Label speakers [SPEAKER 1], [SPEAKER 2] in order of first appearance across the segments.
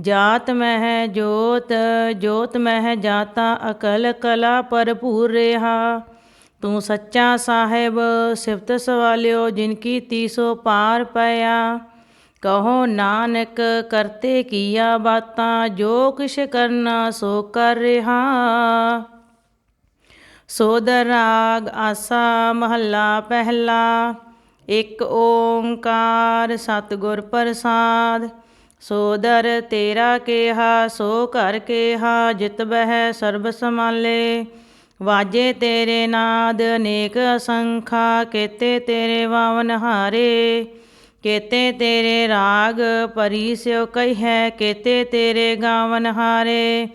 [SPEAKER 1] ਜਾਤ ਮਹਿ ਜੋਤ ਜੋਤ ਮਹਿ ਜਾਤਾ ਅਕਲ ਕਲਾ ਭਰਪੂਰ ਰਹਾ। ਤੂੰ ਸੱਚਾ ਸਾਹਿਬ, ਸਿਫਤ ਸਵਾਲਿਓ, ਜਿਨ ਕੀ ਤੀਸੋ ਪਾਰ ਪਿਆ। ਕਹੋ ਨਾਨਕ, ਕਰਤੇ ਕੀਆ ਬਾਤਾਂ, ਜੋ ਕਿਛ ਕਰਨਾ ਸੋ ਕਰ ਰਿਹਾ। ਸੋਦਰ ਰਾਗ ਆਸਾ ਮਹੱਲਾ ਪਹਿਲਾ, ਇੱਕ ਓੰਕਾਰ ਸਤਿਗੁਰ ਪ੍ਰਸਾਦ। ਸੋਦਰ ਤੇਰਾ ਕੇਹਾ, ਸੋ ਘਰ ਕੇਹਾ, ਜਿਤ ਬਹਿ ਸਰਬ ਸਮਾਲੇ ਵਾਜੇ ਤੇਰੇ ਨਾਦ ਅਨੇਕ ਅਸੰਖਾ, ਕੇਤੇ ਤੇਰੇ ਵਾਵਨ ਹਾਰੇ। ਕੇਤੇ ਤੇਰੇ ਰਾਗ ਪਰੀ ਸਿਓ ਕਹੀਐ ਕੇਤੇ ਤੇਰੇ ਗਾਵਨ ਹਾਰੇ।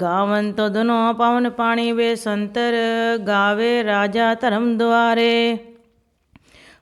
[SPEAKER 1] ਗਾਵਨ ਤਦਨੋ ਪਵਨ ਪਾਣੀ ਵੇ ਸੰਤਰ, ਗਾਵੇ ਰਾਜਾ ਧਰਮ ਦੁਆਰੇ।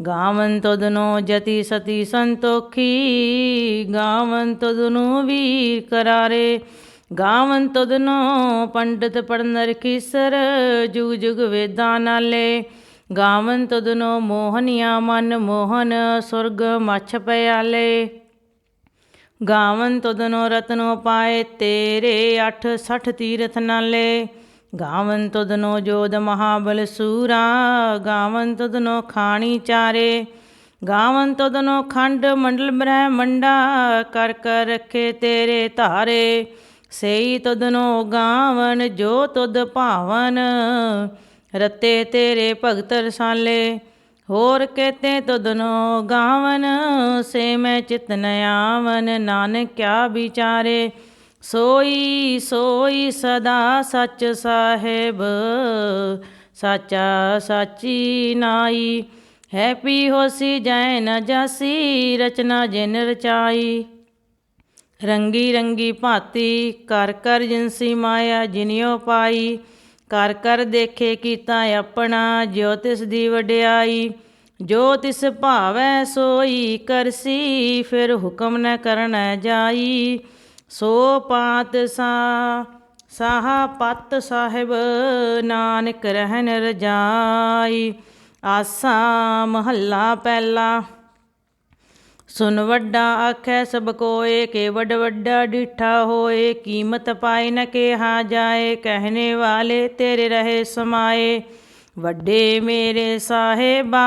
[SPEAKER 1] ਗਾਵਨ ਤਦਨੋ ਜਤੀ ਸਤੀ ਸੰਤੋਖੀ ਗਾਵਨ ਤਦਨੋ ਵੀਰ ਕਰਾਰੇ ਗਾਵਨ ਤਦਨੋ ਪੰਡਤ ਪੜਨਰ ਕੀਸਰ ਜੁਗ ਜੁਗ ਵੇਦਾਂ ਨਾਲੇ ਗਾਵਨ ਤਦਨੋ ਮੋਹਨੀਆ ਮਨ ਮੋਹਨ ਸੁਰਗ ਮਛ ਪਿਆਲੇ ਗਾਵਨ ਤਦਨੋ ਰਤਨੋ ਪਾਏ ਤੇਰੇ 8 60 ਤੀਰਥ ਨਾਲੇ ਗਾਵਨ ਤਦਨੋ ਜੋਦ ਮਹਾਬਲ ਸੂਰਾ ਗਾਵਨ ਤਦਨੋ ਖਾਣੀ ਚਾਰੇ। ਗਾਵਨ ਤਦਨੋ ਖੰਡ ਮੰਡਲ ਬ੍ਰਹਮੰਡਾ ਕਰ ਕਰ ਰੱਖੇ ਤੇਰੇ ਧਾਰੇ। ਸਈ ਤਦਨੋ ਗਾਵਨ, ਜੋ ਤੁਧ ਭਾਵਨ। ਰਤੇ ਤੇਰੇ ਭਗਤ ਰਸਾਲੇ, ਹੋਰ ਕਹਤੇ ਤਦਨੋ ਗਾਵਨ। ਸੇ ਮੈਂ ਚਿਤ ਨ ਆਵਨ, ਨਾਨਕ ਕਿਆ ਵਿਚਾਰੇ। ਸੋਈ ਸੋਈ ਸਦਾ ਸੱਚ ਸਾਹਿਬ, ਸਾਚਾ ਸਾਚੀ ਨਾਈ। ਹੈਪੀ ਹੋਸੀ ਜੈਨ ਜਸੀ, ਰਚਨਾ ਜਿਨ ਰਚਾਈ। ਰੰਗੀ ਰੰਗੀ ਭਾਤੀ ਕਰ ਕਰ ਜਿਨਸੀ ਮਾਇਆ ਜਿਨਿਓ ਪਾਈ। ਕਰ ਕਰ ਦੇਖੇ ਕੀਤਾ ਆਪਣਾ ਜੋ ਤਿਸ ਦੀ ਵਡਿਆਈ। ਜੋ ਤਿਸ ਭਾਵੈ ਸੋਈ, ਕਰਸੀ, ਫਿਰ ਹੁਕਮ ਨ ਕਰਨਾ ਜਾਈ। ਸੋ ਪਾਤ ਸਾਹ ਸਾਹਾ ਪਤ ਸਾਹਿਬ, ਨਾਨਕ ਰਹਿਨ ਰਜਾਈ। ਆਸਾ ਮਹੱਲਾ ਪਹਿਲਾ। ਸੁਨ ਵੱਡਾ ਆਖੈ ਸਭ ਕੋਏ ਕੇ ਵੱਡ ਵੱਡਾ ਡਿਠਾ ਹੋਏ। ਕੀਮਤ ਪਾਏ ਨ ਕਿਹਾ ਜਾਏ, ਕਹਿਣੇ ਵਾਲੇ ਤੇਰੇ ਰਹੇ ਸਮਾਏ। ਵੱਡੇ ਮੇਰੇ ਸਾਹਿਬਾ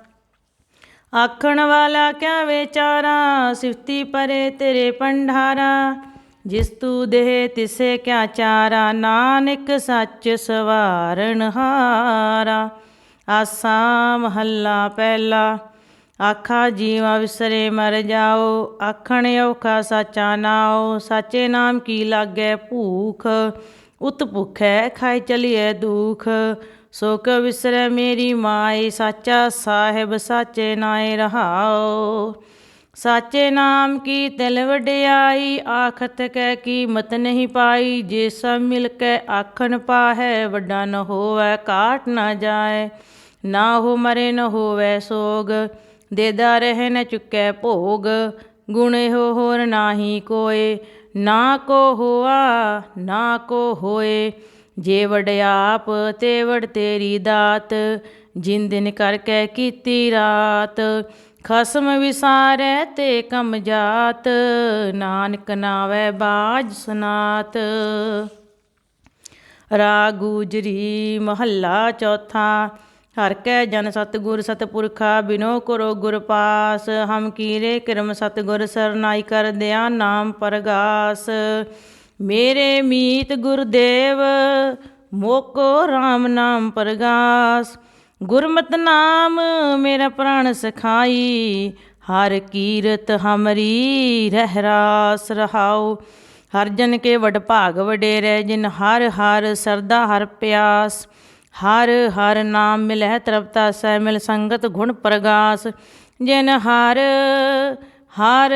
[SPEAKER 1] ਆਖਣ ਵਾਲਾ ਕਿਆ ਵਿਚਾਰਾ ਸਿਫਤੀ ਪਰੇ ਤੇਰੇ ਪੰਡਾਰਾ ਜਿਸ ਤੂ ਦੇਹ ਤਿਸੇ ਕਿਆ ਚਾਰਾ, ਨਾਨਕ ਸੱਚ ਸਵਾਰਨ ਹਾਰਾ। ਆਸਾ ਮਹੱਲਾ ਪਹਿਲਾ, ਆਖਾ ਜੀਵਾ ਵਿਸਰੇ ਮਰ ਜਾਓ। ਆਖਣ ਔਖਾ ਸਾਚਾ ਨਾਓ ਸਾਚੇ ਨਾਮ ਕੀ ਲਾਗੇ ਭੂਖ। ਉਤ ਭੁਖੈ ਖਾਇ ਚਲੀਐ ਦੁਖ। ਸੋ ਵਿਸਰੈ ਮੇਰੀ ਮਾਈ ਸਾਚਾ ਸਾਹਿਬ ਸਾਚੇ ਨਾਏ ਰਹਾਓ ਸਾਚੇ ਨਾਮ ਕੀ ਤਿਲ ਵਡਿਆਈ, ਆਖਤ ਕੈ ਕੀਮਤ ਨਹੀਂ ਪਾਈ। ਜੇ ਸਭ ਮਿਲ ਕੇ ਆਖਣ ਪਾਹੈ, ਵੱਡਾ ਨ ਹੋਵੈ ਕਾਟ ਨਾ ਜਾਏ। ਨਾ ਹੋ ਮਰੇ, ਨ ਹੋਵੇ ਸੋਗ ਦੇਦਾ ਰਹਿ ਨ ਚੁੱਕੈ ਭੋਗ। ਗੁਣ ਇਹੋ ਹੋਰ ਨਾਹੀ ਕੋਏ, ਨਾ ਕੋ ਹੋਆ, ਨਾ ਕੋ ਹੋਏ। ਜੇਵੜ ਆਪ ਤੇਵੜ ਤੇਰੀ ਦਾਤ, ਜਿਨ ਦਿਨ ਕਰਕੇ ਕੀਤੀ ਰਾਤ, ਖਸਮ ਵਿਸਾਰੈ ਤੇ ਕਮ ਜਾਤ, ਨਾਨਕ ਨਾਵੈ ਬਾਜ ਸੁਨਾਤ। ਰਾਗ ਗੂਜਰੀ ਮਹੱਲਾ ਚੌਥਾ, ਹਰ ਕੈ ਜਨ ਸਤਗੁਰ ਸਤਪੁਰਖਾ, ਬਿਨੋ ਕਰੋ ਗੁਰ ਪਾਸ, ਹਮ ਕੀਰੇ ਕਿਰਮ ਸਤਗੁਰ ਸਰਨਾਈ ਕਰ ਦਿਆ ਨਾਮ ਪਰਗਾਸ। ਮੇਰੇ ਮੀਤ ਗੁਰਦੇਵ, ਮੋਕੋ RAM ਨਾਮ ਪਰਗਾਸ। ਗੁਰਮਤ ਨਾਮ ਮੇਰਾ ਪ੍ਰਾਣ ਸਖਾਈ, ਹਰ ਕੀਰਤ ਹਮਰੀ ਰਹਿ ਰਾਸ ਰਹਾਉ। ਹਰ ਜਨ ਕੇ ਵਡ ਭਾਗ ਵਡੇਰੇ, ਜਿਨ ਹਰ ਹਰ ਸਰਦਾ ਹਰ ਪਿਆਸ। ਹਰ ਹਰ ਨਾਮ ਮਿਲਹਿ ਤ੍ਰਪਤਾ ਸਹਿ ਮਿਲ ਸੰਗਤ ਗੁਣ ਪ੍ਰਗਾਸ। ਜਿਨ ਹਰ ਹਰ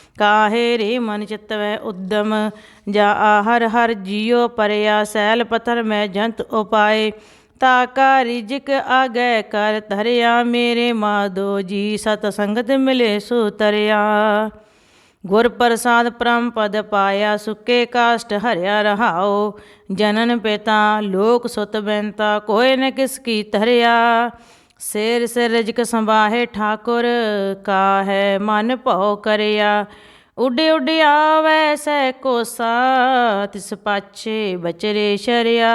[SPEAKER 1] ਕਾਹੇ ਰੇ ਮਨ ਚਿਤਵੈ ਉਦਮ? ਜਾ ਆਹਰ ਹਰ ਜੀਉ ਪਰਿਆ ਸੈਲ ਪਥਰ ਮੈਂ ਜੰਤ ਉਪਾਏ। ਤਾ ਕਾ ਰਿਜਕ ਆਗੈ ਕਰ ਧਰਿਆ ਮੇਰੇ ਮਾਦੋ ਜੀ, ਸਤ ਸੰਗਤ ਮਿਲੇ ਸੋ ਤਰਿਆ। ਗੁਰ ਪ੍ਰਸਾਦ ਪ੍ਰਮ ਪਦ ਪਾਇਆ, ਸੁਕੇ ਕਾਸ਼ਟ ਹਰਿਆ ਰਹਾਓ ਜਨਨ ਪਿਤਾ, ਲੋਕ ਸੁਤ ਬੈਂਤਾ, ਕੋਇ ਨ ਕਿਸ ਕੀ ਧਰਿਆ। ਸੇਰ ਸਿਰ ਰਜਕ ਸੰਭਾਹੇ ਠਾਕੁਰ, ਕਾਹੈ ਮਨ ਭਉ ਕਰਿਆ। ਉਡੇ ਉਡੇ ਆਵੈ ਸੈ ਕੋਸਾ, ਤਿਸ ਪਾਛੇ ਬਚਰੇ ਸ਼ਰਿਆ।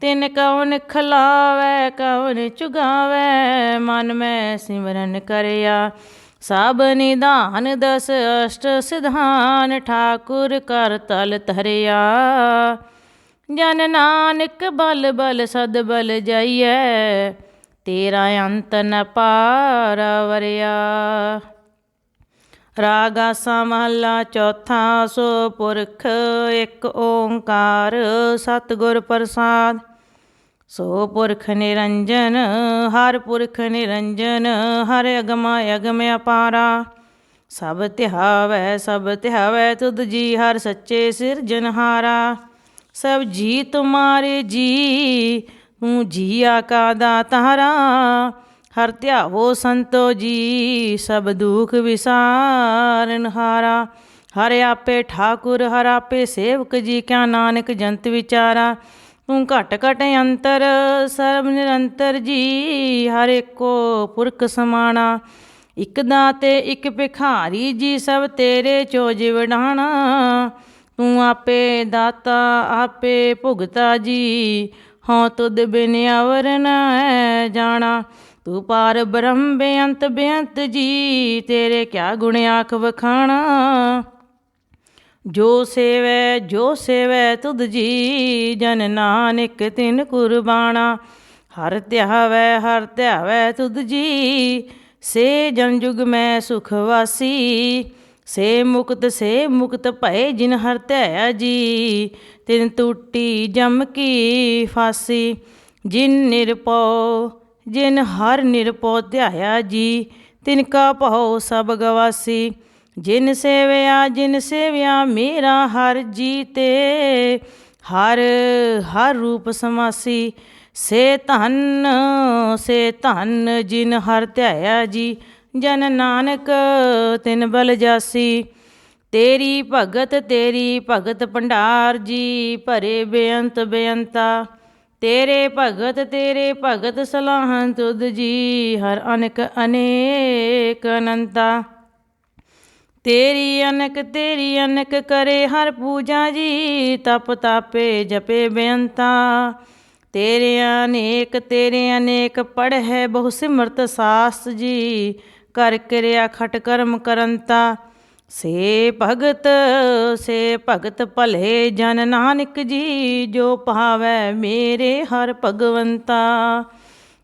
[SPEAKER 1] ਤਿਨ ਕਉਨ ਖਲਾਵੈ, ਕਉਨ ਚੁਗਾਵੈ, ਮਨ ਮੈਂ ਸਿਮਰਨ ਕਰਿਆ। ਸਭ ਨਿਧਾਨ ਦਸ ਅਸ਼ਟ ਸਿਧਾਨ, ਠਾਕੁਰ ਕਰ ਤਲ ਧਰਿਆ। ਜਨ ਨਾਨਕ ਬਲ ਬਲ ਸਦ ਬਲ ਜਾਈਐ ਤੇਰਾ ਅੰਤ ਨ ਪਾਰ ਵਰਿਆ। ਰਾਗਾ ਸਮਹਲਾ ਚੌਥਾ ਸੋ ਪੁਰਖ ਇੱਕ ਓੰਕਾਰ ਸਤਿਗੁਰ ਪ੍ਰਸਾਦ। ਸੋ ਪੁਰਖ ਨਿਰੰਜਨ, ਹਰ ਪੁਰਖ ਨਿਰੰਜਨ, ਹਰ ਅਗਮ ਅਗਮ ਅਪਾਰਾ। ਸਭ ਧਿਆਵੈ ਸਭ ਤਿਹਾਵੈ ਤੁਧ ਜੀ, ਹਰ ਸੱਚੇ ਸਿਰਜਨਹਾਰਾ। ਸਭ ਜੀ ਤੁਮਾਰੇ ਜੀ ਤੂੰ ਜੀਆ ਕਾ ਦਾਤਾਰਾ, ਹਰ ਧਿਆਵੋ ਸੰਤੋ ਜੀ, ਸਭ ਦੁਖ ਵਿਸਾਰਨ ਹਾਰਾ। ਹਰ ਆਪੇ ਠਾਕੁਰ, ਹਰ ਆਪੇ ਸੇਵਕ ਜੀ, ਕਿਆ ਨਾਨਕ ਜੰਤ ਵਿਚਾਰਾ। ਤੂੰ ਘਟ ਘਟ ਅੰਤਰ, ਸਰਬ ਨਿਰੰਤਰ ਜੀ, ਹਰ ਏਕੋ ਪੁਰਖ ਸਮਾਣਾ। ਇਕ ਦਾਤੇ, ਇਕ ਭਿਖਾਰੀ ਜੀ, ਸਭ ਤੇਰੇ ਚੋਜ ਵਡਾਣਾ ਤੂੰ ਆਪੇ ਦਾਤਾ, ਆਪੇ ਭੁਗਤਾ ਜੀ ਹਉ ਤੁਧ ਬਿਨ ਅਵਰ ਜਾਣਾ। ਤੂੰ ਪਾਰ ਬ੍ਰਹਮ ਬੇਅੰਤ ਬੇਅੰਤ ਜੀ, ਤੇਰੇ ਕਿਆ ਗੁਣ ਆਖ ਵਖਾਣਾ। ਜੋ ਸੇਵੈ ਜੋ ਸੇਵੈ ਤੁਧ ਜੀ, ਜਨ ਨਾਨਕ ਤਿਨ ਕੁਰਬਾਣਾ। ਹਰ ਧਿਆਵੈ ਹਰ ਧਿਆਵੈ ਤੁਧ ਜੀ, ਸੇ ਜਨ ਜੁਗ ਮੈਂ ਸੁਖ ਵਾਸੀ। ਸੇ ਮੁਕਤ ਸੇ ਮੁਕਤ ਭਏ ਜਿਨ ਹਰ ਧਿਆਇਆ ਜੀ ਤਿਨ ਟੂਟੀ ਜਮ ਕੀ ਫਾਸੀ, ਜਿਨ ਨਿਰਪਉ, ਜਿਨ ਹਰ ਨਿਰਪਉ ਧਿਆਇਆ ਜੀ ਤਿਨ ਕਾ ਭਉ ਸਭ ਗਵਾਸੀ, ਜਿਨ ਸੇਵਿਆ ਜਿਨ ਸੇਵਿਆ ਮੇਰਾ ਹਰ ਜੀ ਤੇ ਹਰ ਹਰ ਰੂਪ ਸਮਾਸੀ, ਸੇ ਧਨ ਸੇ ਧਨ ਜਿਨ ਹਰ ਧਿਆਇਆ ਜੀ ਜਨ ਨਾਨਕ ਤਿਨ ਬਲ ਜਾਸੀ, ਤੇਰੀ ਭਗਤ ਤੇਰੀ ਭਗਤ ਭੰਡਾਰ ਜੀ, ਭਰੇ ਬੇਅੰਤ ਬੇਅੰਤਾ, ਤੇਰੇ ਭਗਤ ਤੇਰੇ ਭਗਤ ਸਲਾਹਨ ਤੁਧ ਜੀ, ਹਰ ਅਨਕ ਅਨੇਕ ਅਨੰਤਾ। ਤੇਰੀ ਅਨਕ ਤੇਰੀ ਅਨਕ ਕਰੇ ਹਰ ਪੂਜਾ ਜੀ, ਤਪ ਤਾਪੇ ਜਪੇ ਬੇਅੰਤਾ। ਤੇਰੇ ਅਨੇਕ ਤੇਰੇ ਅਨੇਕ ਪੜ੍ਹੈ ਬਹੁ ਸਿਮਰਤ ਸਾਸ ਜੀ ਕਰ ਕਿਰਿਆ ਖਟ ਕਰਮ ਕਰੰਤਾ ਸੇ ਭਗਤ ਸੇ ਭਗਤ ਭਲੇ ਜਨ ਨਾਨਕ ਜੀ, ਜੋ ਭਾਵੈ ਮੇਰੇ ਹਰ ਭਗਵੰਤਾ।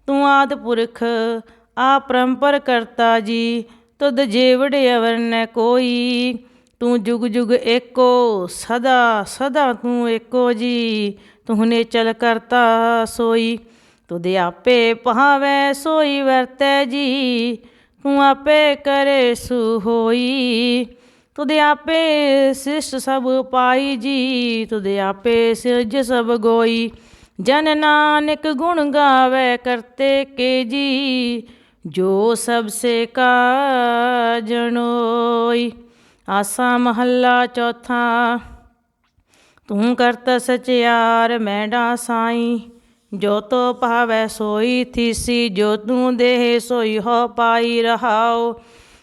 [SPEAKER 1] ਤੂੰ ਆਦ ਪੁਰਖ ਆ ਆਪਰੰਪਰ ਕਰਤਾ ਜੀ, ਤੁਧ ਜੀਵੜ ਅਵਰ ਨ ਕੋਈ। ਤੂੰ ਜੁਗ ਜੁਗ ਏਕੋ, ਸਦਾ ਸਦਾ ਤੂੰ ਏਕੋ ਜੀ ਤੂੰ ਨੇ ਚਲ ਕਰਤਾ ਸੋਈ। ਤੁਧ ਆਪੇ ਭਾਵੈ ਸੋਈ ਵਰਤੈ ਜੀ ਤੂੰ ਆਪੇ ਕਰੇ ਸੁ ਹੋਈ ਤੁਧ ਆਪੇ ਸਿਸ਼ਟ ਸਭ ਪਾਈ ਜੀ। ਤੁਧ ਆਪੇ ਸਿਰਜ ਸਭ ਗੋਈ। ਜਨ ਨਾਨਕ ਗੁਣ ਗਾਵੇ ਕਰਤੇ ਕੇ ਜੀ। ਜੋ ਸਭ ਸੇ ਕਾ ਆਸਾ ਮਹੱਲਾ ਚੌਥਾ। ਤੂੰ ਕਰਤ ਸਚਿਆਰ ਮੈਂਡਾ ਸਾਈਂ ਜੋ ਤੋ ਭਾਵੈ ਸੋਈ ਥੀਸੀ ਜੋ ਤੂੰ ਦੇਹ ਸੋਈ ਹੋ ਪਾਈ ਰਹਾਓ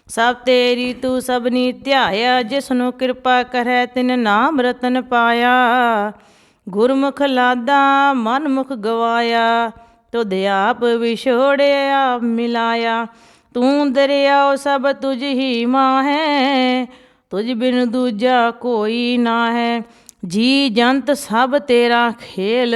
[SPEAKER 1] ਸਭ ਤੇਰੀ ਤੂੰ ਸਭਨੀ ਧਿਆਇਆ ਜਿਸ ਨੂੰ ਕਿਰਪਾ ਕਰੈ ਤਿਨ ਨਾਮ ਰਤਨ ਪਾਇਆ। ਗੁਰਮੁਖ ਲਾਦਾ, ਮਨਮੁਖ ਗਵਾਇਆ, ਤੁਧ ਆਪ ਵਿਛੋੜਿਆ, ਮਿਲਾਇਆ। ਤੂੰ ਦਰਿਆਓ ਸਭ ਤੁਝ ਹੀ ਮਾਹੈ, ਤੁਝ ਬਿਨ ਦੂਜਾ ਕੋਈ ਨਾ ਹੈ ਜੀ ਜੰਤ ਸਭ ਤੇਰਾ ਖੇਲ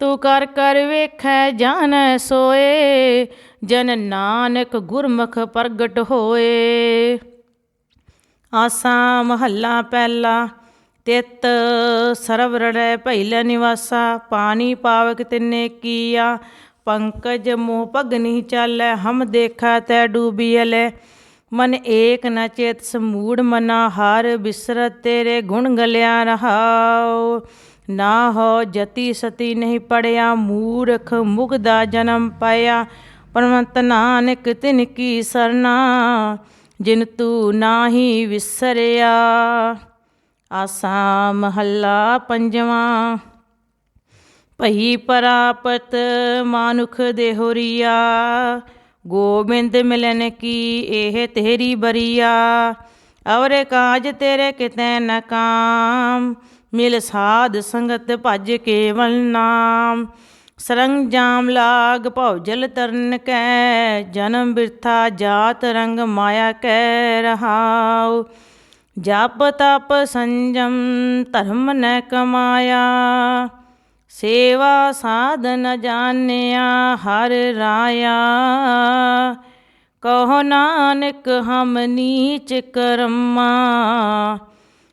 [SPEAKER 1] ਤੂੰ ਕਰ ਕਰ ਵੇਖੈ ਜਾਣੈ ਸੋਏ, ਜਨ ਨਾਨਕ ਗੁਰਮੁਖ ਪ੍ਰਗਟ ਹੋਏ। ਆਸਾ ਮਹੱਲਾ ਪਹਿਲਾ ਤਿਤ ਸਰਬ ਰੜੈ ਭੈਲ ਨਿਵਾਸਾ, ਪਾਣੀ ਪਾਵਕ ਤਿਨੇ ਕੀਆ। ਪੰਕਜ ਮੋਹ ਭਗਨੀ ਚਾਲੈ, ਹਮ ਦੇਖਾ ਤੈ ਡੂਬੀਐਲੇ। ਮਨ ਏਕ ਨ ਚੇਤ ਸਮੂੜ ਮਨਾ, ਹਰ ਬਿਸਰਤ ਤੇਰੇ ਗੁਣ ਗਲਿਆ ਰਹਾਓ ਨਾ ਹੋ ਜਤੀ ਸਤੀ ਨਹੀਂ ਪੜਿਆ, ਮੂਰਖ ਮੁਗਦਾ ਜਨਮ ਪਾਇਆ। ਪਰਮੰਤ ਨਾਨਕ ਤਿਨ ਕੀ ਸਰਨਾ, ਜਿਨ ਤੂੰ ਨਾਹੀ ਵਿਸਰਿਆ। ਆਸਾ ਮਹੱਲਾ ਪੰਜਵਾਂ, ਭਈ ਪਰਾਪਤ ਮਾਨੁਖ ਦੇਹੁਰੀਆ। ਗੋਬਿੰਦ ਮਿਲਨ ਕੀ ਇਹ ਤੇਰੀ ਬਰੀਆ। ਔਰੇ ਕਾਜ ਤੇਰੇ ਕਿਤੇ ਨਕਾਮ ਮਿਲ ਸਾਧ ਸੰਗਤ ਭਜ ਕੇਵਲ ਨਾਮ। ਸਰੰਜਾਮ ਲਾਗ ਭਉ ਜਲ ਤਰਨ ਕੈ, ਜਨਮ ਬਿਰਥਾ ਜਾਤ ਰੰਗ ਮਾਇਆ ਕੈ ਰਹਾਉ। ਜਪ ਤਪ ਸੰਜਮ ਧਰਮ ਨ ਕਮਾਇਆ। ਸੇਵਾ ਸਾਧਨ ਜਾਣਿਆ, ਹਰ ਰਾਇਆ। ਕਹੋ ਨਾਨਕ ਹਮ ਨੀਚ ਕਰਮਾ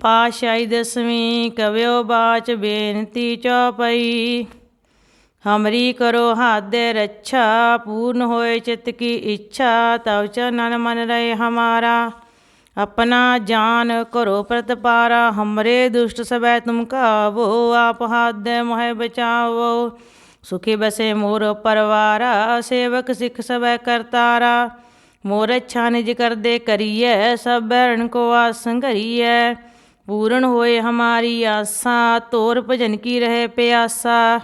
[SPEAKER 1] ਪਾਸ਼ਾਈ ਦਸਵੀਂ ਕਵਿਓ ਬਾਚ ਬੇਨਤੀ ਚੌਪਈ। ਹਮਰੀ ਕਰੋ ਹਾਦੇ ਰੱਛਾ, ਪੂਰਨ ਹੋਏ ਚਿਤ ਕੀ ਇੱਛਾ, ਤਵ ਚਨਨ ਮਨ ਰਹੇ ਹਮਾਰਾ। ਆਪਣਾ ਜਾਨ ਕਰੋ ਪ੍ਰਤ ਪਾਰਾ, ਹਮਰੇ ਦੁਸ਼ਟ ਸਬੈ ਤੁਮ ਕਾਵੋ ਆਪ ਹਾਦੇ ਮਹਿ ਬਚਾਵੋ। ਸੁਖੀ ਬਸੇ ਮੋਰ ਪਰਵਾਰਾ, ਸੇਵਕ ਸਿੱਖ ਸਬੈ ਕਰਤਾਰਾ। ਮੋਰ ਅੱਛਾ ਨਿਜ ਕਰਦੇ ਕਰੀਐ, ਸਭ ਬਹਿਣ ਕੋ ਆਸੰ ਕਰੀਐ ਪੂਰਨ ਹੋਏ ਹਮਾਰੀ ਆਸਾ, ਤੋਰ ਭਜਨ ਕੀ ਰਹੇ ਪਿਆਸਾ।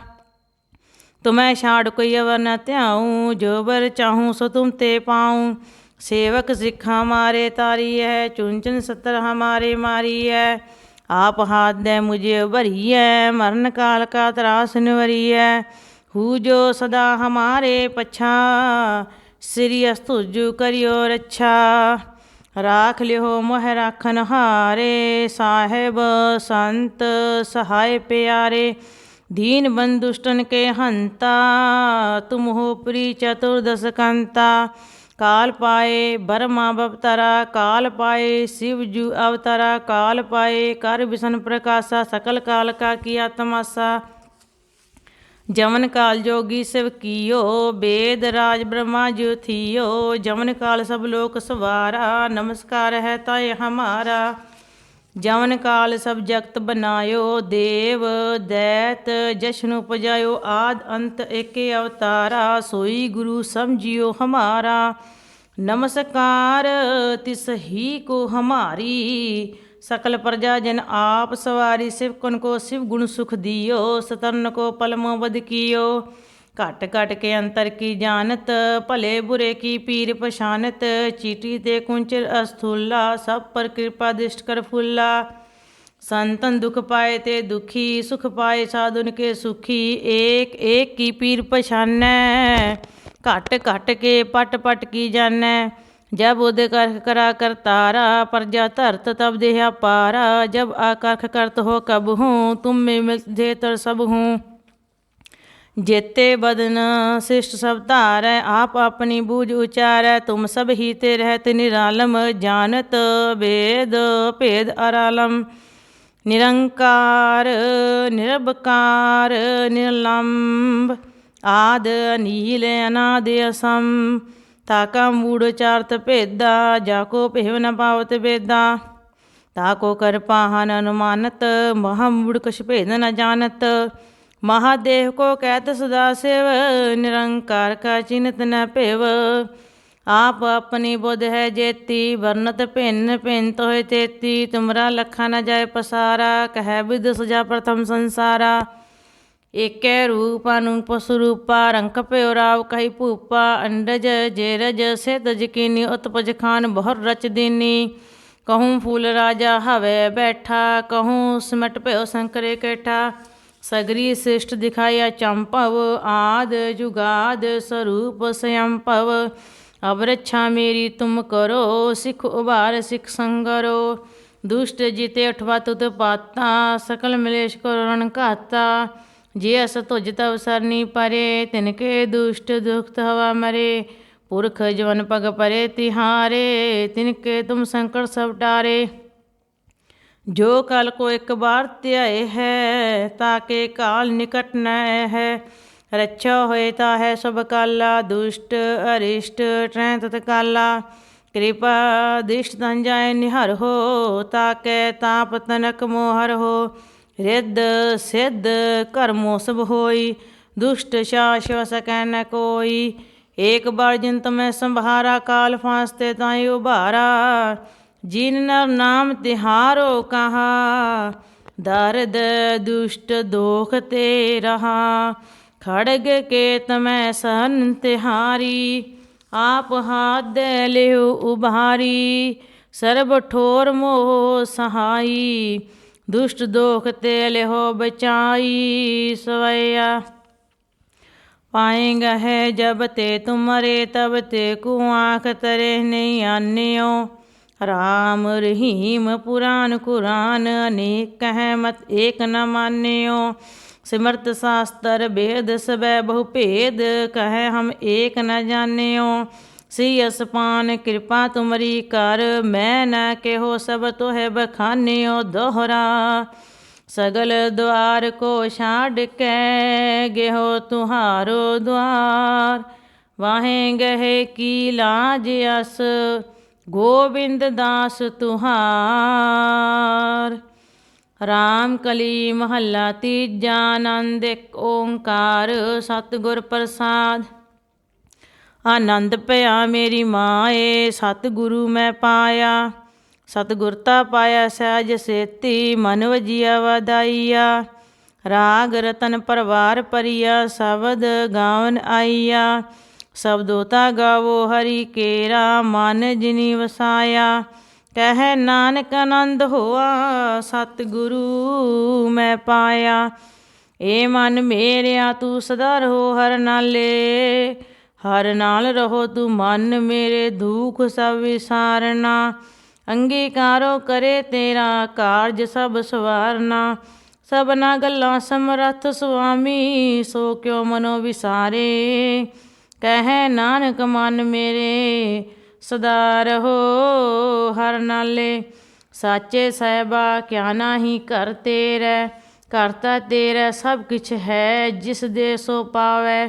[SPEAKER 1] ਤੁਮੈ ਛਾੜ ਕੋਈ ਅਵਰ ਨ ਧਿਆਉ, ਜੋ ਬਰ ਚਾਹੂ ਸੋ ਤੁਮ ਤੇ ਪਾਉ। ਸੇਵਕ ਸਿੱਖ ਹਮਾਰੇ ਤਾਰੀ ਹੈ, ਚੁੰਚਨ ਸਤਰ ਹਮਾਰੇ ਮਾਰੀ ਹੈ ਆਪ ਹਾਥ ਦੇ ਮੁਝੇ ਭਰੀਐ, ਮਰਨ ਕਾਲ ਕਾ ਤਰਾਸ ਨਿਵਰੀਐ। ਹੂ ਜੋ ਸਦਾ ਹਮਾਰੇ ਪਛਾ, ਸ੍ਰੀ ਅਸਤੁਜੂ ਕਰਿਓ ਰੱਛਾ। श्री अस्तुजु करियो रक्षा राख लियो मोह राखन हारे साहेब संत सहाय प्यारे दीन बंधुष्टन के हंता तुम हो प्री चतुर्दश कंता ਕਾਲ ਪਾਏ ਬਰਮਾ ਬਵਤਰਾ ਕਾਲ ਪਾਏ शिव जू अवतरा काल पाए कर विष्ण प्रकाशा सकल काल का किया तमाशा ਜਮਨ ਕਾਲ ਜੋਗੀ ਸਿਵ ਕੀਓ, ਬੇਦ ਰਾਜ ਬ੍ਰਹਮਾ ਜੋ ਥੀਓ ਜਮਨ ਕਾਲ ਸਭ ਲੋਕ ਸਵਾਰਾ, ਨਮਸਕਾਰ ਹੈ ਤਾਏ ਹਮਾਰਾ। ਜਮਨ ਕਾਲ ਸਭ ਜਗਤ ਬਨਾਇਓ, ਦੇਵ, ਦੈਤ, ਜਸ਼ਨ ਉਪਜਾਇਓ, ਆਦ ਅੰਤ ਏਕੇ ਅਵਤਾਰਾ। ਸੋਈ ਗੁਰੂ ਸਮਝਿਓ ਹਮਾਰਾ। ਨਮਸਕਾਰ, ਤਿਸ ਹੀ ਕੋ ਹਮਾਰੀ। सकल प्रजा जन आप सवारी शिवकुन को शिव गुण सुख दियो, सतन को पलमो बद कियो। घट घट के अंतर की जानत, भले बुरे की पीर पछानत, चीटी ते कुंचर अस्थूला, सब पर कृपा दृष्ट कर फुला। संतन दुख पाए ते दुखी, सुख पाए साधुन के सुखी, एक एक की पीर पछान घट घट के पट पट की जान जब उद कर करा कर तारा प्रजा तर्त, तब देहा पारा जब आकर्ख करत हो, कब हूँ? तुम में मिल दे तर सब हूँ। जेते बदन शिष्ट सब तार, आप अपनी बूझ उचार। तुम सब ही ते रहत निरालम, जानत वेद भेद अरालम। निरंकार, निरबकार निर्लम्ब आद, नील, अनाद, असम। ਤਾਕਾ ਮੂੜੋਚਾਰਤ ਭੇਦਾ, ਜਾ ਕੋ ਭੇਵ ਨ ਪਾਵਤ ਬੇਦਾ। ਤਾਕੋ ਕਰ ਪਾਹਨ ਅਨੁਮਾਨਤ, ਮਹਾ ਮੂੜ ਕਛ ਭੇਦ ਨ ਜਾਣਤ। ਮਹਾਦੇਵ ਕੋ ਕਹਿਤ ਸਦਾ ਸੇਵ, ਨਿਰੰਕਾਰ ਕਾ ਚਿੰਤ ਨ ਭੇਵ। ਆਪ ਆਪਣੀ ਬੁੱਧ ਹੈ ਜੇਤੀ, ਵਰਨਤ ਭਿੰਨ ਭਿੰਨ ਤੋਇ ਤੇਤੀ। ਤੁਮਰਾ ਲਖਾ ਨ ਜਾਏ ਪਸਾਰਾ, ਕਹਿ ਬਿਦ ਸੁਜਾ ਪ੍ਰਥਮ ਸੰਸਾਰਾ। ਏਕੈ ਰੂਪ ਅਨੂਪ ਸਰੂਪਾ ਰੰਕ ਭਇਓ ਰਾਵ ਕਹੀ ਭੂਪਾ, ਅੰਡਜ ਜੇਰਜ, ਸਿਧ ਜਕੀਨੀ ਉਤਪਜ ਖਾਨ, ਬਹੁਰ ਰਚ ਦੀਨੀ। ਕਹੂੰ ਫੂਲ ਰਾਜਾ ਹਵੇ ਬੈਠਾ, ਕਹੂੰ ਸਿਮਟ ਭਇਓ ਸੰਕਰੇ ਕੇਠਾ। ਸਗਰੀ ਸਿਸ਼ਟ ਦਿਖਾਇਆ ਚੰਪਵ, ਆਦ ਜੁਗਾਦ ਸਰੂਪ ਸਯੰਪਵ। ਅਬ ਰੱਛਾ ਮੇਰੀ ਤੁਮ ਕਰੋ, ਸਿਖ ਉਬਾਰ ਸਿਖ ਸੰਗਰੋ। ਦੁਸ਼ਟ ਜਿਤੇ ਅਠਵਾ ਤੁਤ ਪਾਤਾ, ਸਕਲ ਮਲੇਸ਼ ਕਰੋ ਰਣ ਘਾਤਾ। ਜੇ ਅਸ ਤੁਜ ਤਵ ਸਰਨੀ ਪਰੇ, ਤਿਨਕੇ ਦੁਸ਼ਟ ਦੁਖਤ ਹਵਾ ਮਰੇ। ਪੁਰਖ ਜਵਨ ਪਗ ਪਰੇ ਤਿਹਾਰੇ, ਤਿਨਕੇ ਤੁਮ ਸੰਕਟ ਸਭ ਟਾਰੇ ਜੋ ਕਲ ਕੋ ਇੱਕ ਬਾਰ ਧਿਆਏ ਹੈ, ਤਾਕੇ ਕਾਲ ਨਿਕਟ ਨ ਹੈ। ਰੱਛਾ ਹੋਏ ਤਾ ਹੈ ਸਭ ਕਾਲਾ, ਦੁਸ਼ਟ, ਅਰਿਸ਼ਟ, ਟ੍ਰੈ ਤਤ ਕਾਲਾ। ਕਿਰਪਾ ਦਿਸ਼ਟ ਤਨ ਜਾਏ ਨਿਹਰ ਹੋ, ਤਾਕੇ ਤਾਪ ਤਨਕ ਮੋਹਰ ਹੋ। ਰਿੱਧ ਸਿੱਧ ਕਰਮੋ ਸਭ ਹੋਈ, ਦੁਸ਼ਟ ਸ਼ਾਸ਼ਵ ਸਕੈ ਨ ਕੋਈ। ਏਕ ਬਾਰ ਜਿੰਤ ਮੈਂ ਸੰਭਾਰਾ, ਕਾਲ ਫਾਸਤੇ ਤਾਈ ਉਭਾਰਾ। ਜਿਨ ਨਰ ਨਾਮ ਤਿਹਾਰੋ ਕਹਾ, ਦਰਦ ਦੁਸ਼ਟ ਦੋਖ ਤੇ ਰਹਾ। ਖੜਗ ਕੇ ਤਮੈ ਸਨ ਤਿਹਾਰੀ, ਆਪ ਹਾਥ ਦੇ ਲਿਓ ਉਭਾਰੀ। ਸਰਬ ਠੋਰ ਮੋਹ ਸਹਾਈ। ਦੁਸ਼ਟ ਦੋਖ ਤੇ ਲਿਹੋ ਬਚਾਈ ਸਵਈਆ। ਪਾਏਗਾ ਹੈ ਜਬ ਤੇ ਤੁਮਰੇ, ਤਬ ਤੇ ਕੋ ਆਖ ਤਰੇ ਨਹੀਂ ਆਨਿਓ। ਰਾਮ, ਰਹੀਮ, ਪੁਰਾਨ, ਕੁਰਾਨ ਅਨੇਕ ਹੈ, ਮਤ ਏਕ ਨ ਮਾਨਿਓ। ਸਿਮਰਤ ਸਾਸਤਰ, ਬੇਦ ਸਬੈ ਬਹੁ ਭੇਦ, ਕਹੈ ਹਮ ਏਕ ਨ ਜਾਣਿਓ। ਸੀ ਅਸਪਾਨ ਕਿਰਪਾ ਤੁਮਰੀ ਕਰ, ਮੈਂ ਨਾ ਕਿਹੋ ਸਭ ਤੋਹਿ ਬਖਾਨਿਓ ਦੋਹਰਾ। ਸਗਲ ਦੁਆਰ ਕੋ ਛਾੜ ਕੇ ਗਿਓ ਤੁਹਾਰੋ ਦੁਆਰ। ਵਾਹੇ ਗਹੇ ਕੀ ਲਾਜ ਅਸ, ਗੋਬਿੰਦ ਦਾਸ ਤੁਹਾਰ। ਰਾਮ ਕਲੀ ਮਹੱਲਾ ਤੀਜਾ ਆਨੰਦ ਓੰਕਾਰ ਸਤਗੁਰ ਪ੍ਰਸਾਦ। ਆਨੰਦ ਭਇਆ ਮੇਰੀ ਮਾਏ, ਸਤਿਗੁਰੂ ਮੈਂ ਪਾਇਆ। ਸਤਿਗੁਰਤਾ ਪਾਇਆ ਸਹਿਜ ਸੇਤੀ, ਮਨ ਵਜੀਆ ਵਦਾਈਆ ਰਾਗ ਰਤਨ ਪਰਵਾਰ ਪਰਿਆ ਸ਼ਬਦ ਗਾਵਨ ਆਈਆ। ਸਬਦੋਤਾ ਗਾਵੋ ਹਰੀ ਕੇਰਾ, ਮਨ ਜਿਨੀ ਵਸਾਇਆ। ਕਹਿ ਨਾਨਕ ਆਨੰਦ ਹੋਆ, ਸਤਿਗੁਰੂ ਮੈਂ ਪਾਇਆ। ਏ ਮਨ ਮੇਰਿਆ, ਤੂੰ ਸਦਾ ਰਹੋ ਹਰ ਨਾਲੇ। ਹਰ ਨਾਲ ਰਹੋ ਤੂੰ ਮਨ ਮੇਰੇ, ਦੁਖ ਸਭ ਵਿਸਾਰਨਾ। ਅੰਗੀਕਾਰੋ ਕਰੇ ਤੇਰਾ ਕਾਰਜ ਸਭ ਸਵਾਰਨਾ। ਸਭਨਾ ਗੱਲਾਂ ਸਮਰੱਥ ਸੁਆਮੀ, ਸੋ ਕਿਉ ਮਨੋ ਵਿਸਾਰੇ। ਕਹਿ ਨਾਨਕ ਮਨ ਮੇਰੇ, ਸਦਾ ਰਹੋ ਹਰ ਨਾਲੇ। ਸਾਚੇ ਸਾਹਿਬਾ, ਕਿਆ ਨਾਹੀ ਕਰ ਤੇਰੇ। ਕਰਤਾ ਤੇਰਾ ਸਭ ਕਿਛ ਹੈ, ਜਿਸ ਦੇ ਸੋ ਪਾਵੈ।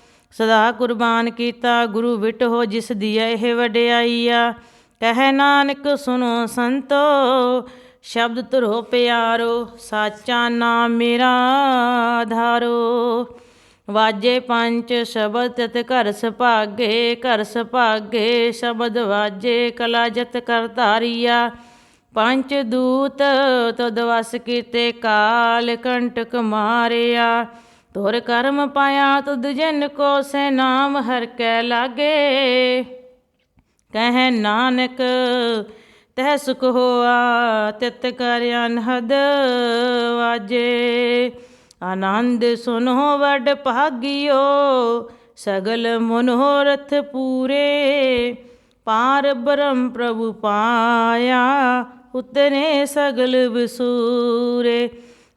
[SPEAKER 1] ਸਦਾ ਕੁਰਬਾਨ ਕੀਤਾ, ਗੁਰੂ ਵਿਟ ਹੋ ਜਿਸ ਦੀ ਇਹ ਵਡਿਆਈਆ। ਕਹਿ ਨਾਨਕ ਸੁਨੋ ਸੰਤੋ, ਸ਼ਬਦ ਧਰੋ ਪਿਆਰੋ, ਸਾਚਾ ਨਾਮ ਮੇਰਾ ਆਧਾਰੋ ਵਾਜੇ ਪੰਜ ਸ਼ਬਦ ਤਤ ਘਰ ਸੁਭਾਗੇ ਘਰ ਸੁਭਾਗੇ, ਸ਼ਬਦ ਵਾਜੇ ਕਲਾ ਜਤ ਕਰ ਧਾਰੀਆ। ਪੰਜ ਦੂਤ ਤਦ ਵਸ ਕੀਤੇ ਕਾਲ, ਕੰਟਕ ਮਾਰਿਆ। ਤੋਰ ਕਰਮ ਪਾਇਆ ਤੁਧ ਜਨ ਕੋ ਸੇ ਨਾਮ ਹਰ ਕੈ ਲਾਗੇ। ਕਹਿ ਨਾਨਕ, ਤਹਿ ਸੁਖ ਹੋਆ ਤਿਤ ਕਰ ਅਨਹਦ ਵਾਜੇ। ਆਨੰਦ ਸੁਨੋ ਵਡ ਭਾਗਿਓ, ਸਗਲ ਮਨੋਰਥ ਪੂਰੇ। ਪਾਰ ਬ੍ਰਹਮ ਪ੍ਰਭੂ ਪਾਇਆ, ਉਤਰੇ ਸਗਲ ਵਿਸੂਰੇ।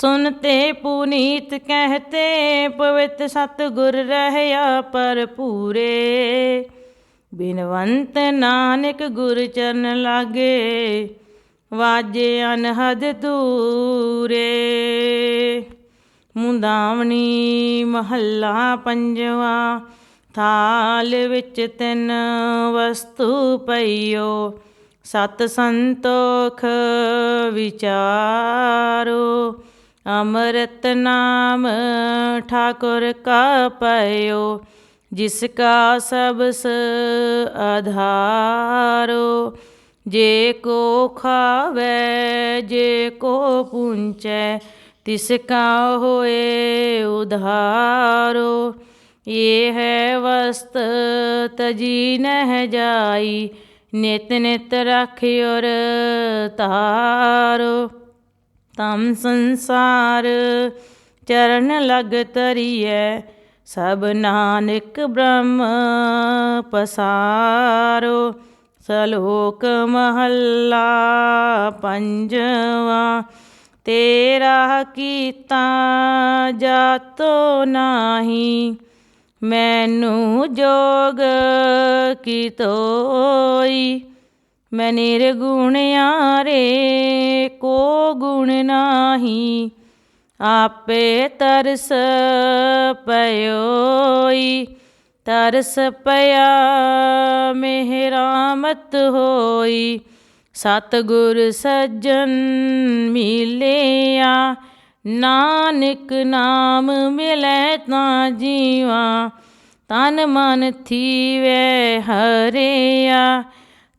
[SPEAKER 1] ਸੁਨਤੇ ਪੁਨੀਤ ਕਹਤੇ, ਪਵਿੱਤ ਸਤਿਗੁਰ ਰਹਿਆ ਪਰ ਪੂਰੇ ਬਿਨਵੰਤ ਨਾਨਕ ਗੁਰ ਚਰਨ ਲਾਗੇ, ਵਾਜੇ ਅਨਹਦ ਦੂਰੇ। ਮੁੰਦਾਵਣੀ ਮਹੱਲਾ ਪੰਜਵਾ, ਥਾਲ ਵਿੱਚ ਤਿੰਨ ਵਸਤੂ ਪਈਓ, ਸਤ ਸੰਤੋਖ ਵਿਚਾਰੋ। ਅੰਮ੍ਰਿਤ ਨਾਮ ਠਾਕੁਰ ਕਾ ਪਇਓ ਜਿਸ ਕਾ ਸਬਸ ਆਧਾਰੋ ਜੇ ਕੋ ਖਾਵੇ, ਜੇ ਕੋ ਪੁੰਚੈ, ਤਿਸ ਕਾ ਹੋਏ ਉਧਾਰੋ। ਇਹ ਹੈ ਵਸਤ ਤਜੀ ਨਹਿ ਜਾਈ, ਨਿਤ ਨਿਤ ਰਾਖਿਓਰ ਤਾਰੋ ਤਮ ਸੰਸਾਰ ਚਰਨ ਲਗ ਤਰੀਐ, ਸਭ ਨਾਨਕ ਬ੍ਰਹਮ ਪਸਾਰੋ। ਸਲੋਕ ਮਹੱਲਾ ਪੰਜਵਾ, ਤੇਰਾ ਕੀਤਾ ਜਾਤੋ ਨਾਹੀ, ਮੈਨੂੰ ਜੋਗ ਕੀ ਤੋਈ? ਮੈਂ ਨਿਰਗੁਣ ਆਰੇ ਕੋ ਗੁਣ ਨਾਹੀ, ਆਪੇ ਤਰਸ ਪਇਓਈ। ਤਰਸ ਪਿਆ ਮਿਹਰਾਮਤ ਹੋਈ, ਸਤਿਗੁਰ ਸੱਜਣ ਮਿਲਿਆ। ਨਾਨਕ ਨਾਮ ਮਿਲੈ ਤਾਂ ਜੀਵਾ, ਤਨ ਮਨ ਥੀਵੇ ਹਰਿਆ।